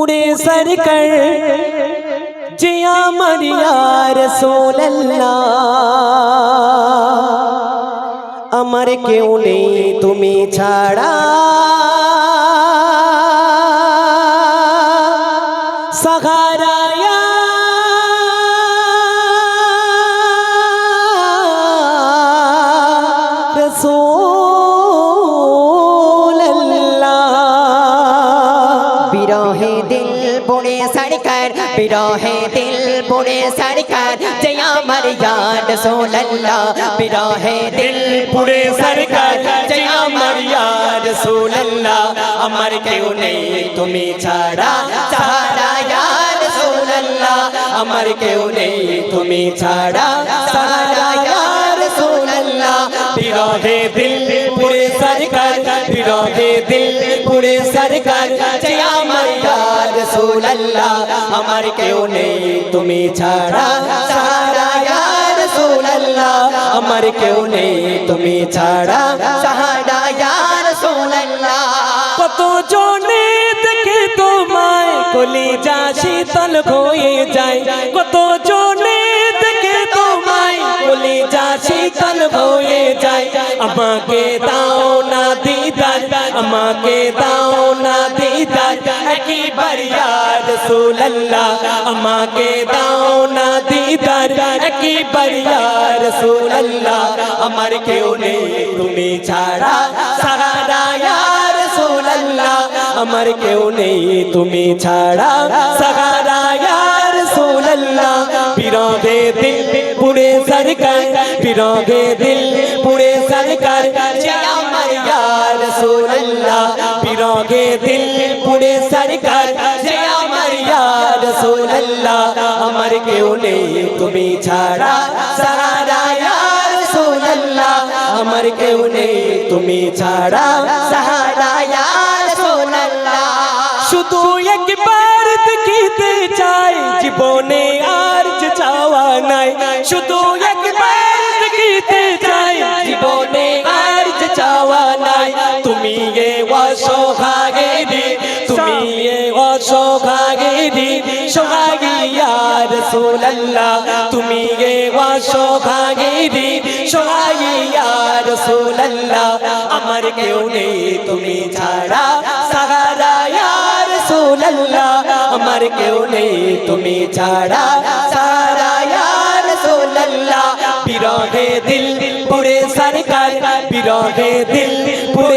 पूरे सर कर जिया मरिया रसूल अल्लाह अमर क्यों नहीं तुम्हें छाड़ा? सहाराया रसूल? बिराहे दिल पुणे सरकार, जया मरिया रसूल अल्लाह दिल पुणे सरकार, जया मरियाद रसूल अमर क्यों नहीं तुम्हें छाड़ा? सहारा या सोलल्ला अमर क्यों नहीं तुम्हें छाड़ा? सहारा या सोलल्ला अल्लाह दिल ইয়ার সোল্লাহ আমার কেউ নেই তুমি ছাড়া সাহারা ইয়ার সোল্লাহ আমার কেউ নেই তুমি ছাড়া সাহারা ইয়াদ সোল্লাহ কত জনে দেখে তোমায় কলি যা শীতল হয়ে যায় কত জনে দেখে তোমায় কলি যা শীতল হয়ে যায় আমাকে দাও না দিদার আমাকে দাও না দিদার दीदार याद सोल्ला, अम्मा के दाओ ना दीदार की बर यार सोल्ला। अमर क्यों ने तुम्हें छाड़ा? सहारा यार सोल्ला, अमर क्यों ने तुम्हें छाड़ा? सहारा यार सोल्ला दे दिल पूरे सरकार दे दिल पूरे सरकार जय अमर यार বিরহে দিল পুরে সরকার যে আমার ইয়া রাসূলুল্লাহ আমার কেউ নেই তুমি ছাড়া সাহারা ইয়া রাসূলুল্লাহ আমার কেউ নেই তুমি ছাড়া সাহারা ইয়াদ সোল্লাহ শুধু একবার দেখিতে চাই জীবনে আর যে চাওয়া নাই শুধু এ তুমি এ অসহাগেরি সোহাগিয়া তুমি অসহাগেরি সোহাগিয়া রাসূলুল্লাহ, আমার কেউ নেই তুমি ছাড়া, সাহারা রাসূলুল্লাহ, আমার কেউ নেই তুমি ছাড়া, সাহারা ইয়া বিরহে দিল, পুরে সরকার, বিরহে দিল, পুরে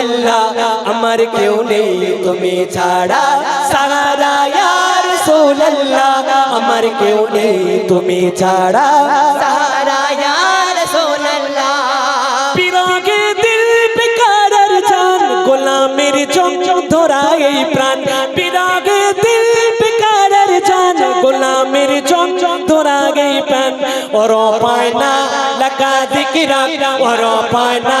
রাসূলুল্লাহ আমার কেউ নেই তুমি ছাড়া সাহারা ইয়া রাসূলুল্লাহ আমার কেউ নেই তুমি ছাড়া সাহারা ইয়াদ সোল্লাহ বিরাগে দিল বেকারার জান গোলামের চোখ ধরা এই প্রাণ বিরাগে দিল বেকারার জান গোলামের চোখ ধরা এই প্রাণ ওর পায়না লাগা জিকিরান ওর পায়না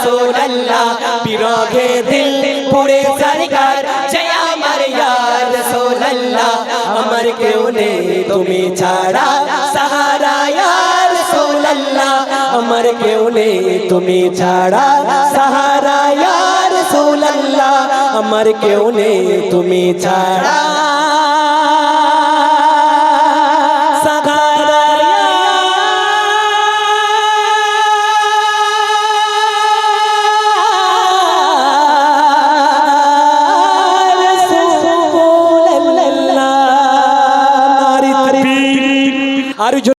রাসূলুল্লাহ বিরহে দিল পুরে সরকার জয় আমার ইয়া রাসূলুল্লাহ আমার কেউ নেই তুমি ছাড়া সাহারা ইয়া রাসূলুল্লাহ আমার কেউ নেই তুমি ছাড়া সাহারা ইয়া রাসূলুল্লাহ আমার কেউ নেই তুমি ছাড়া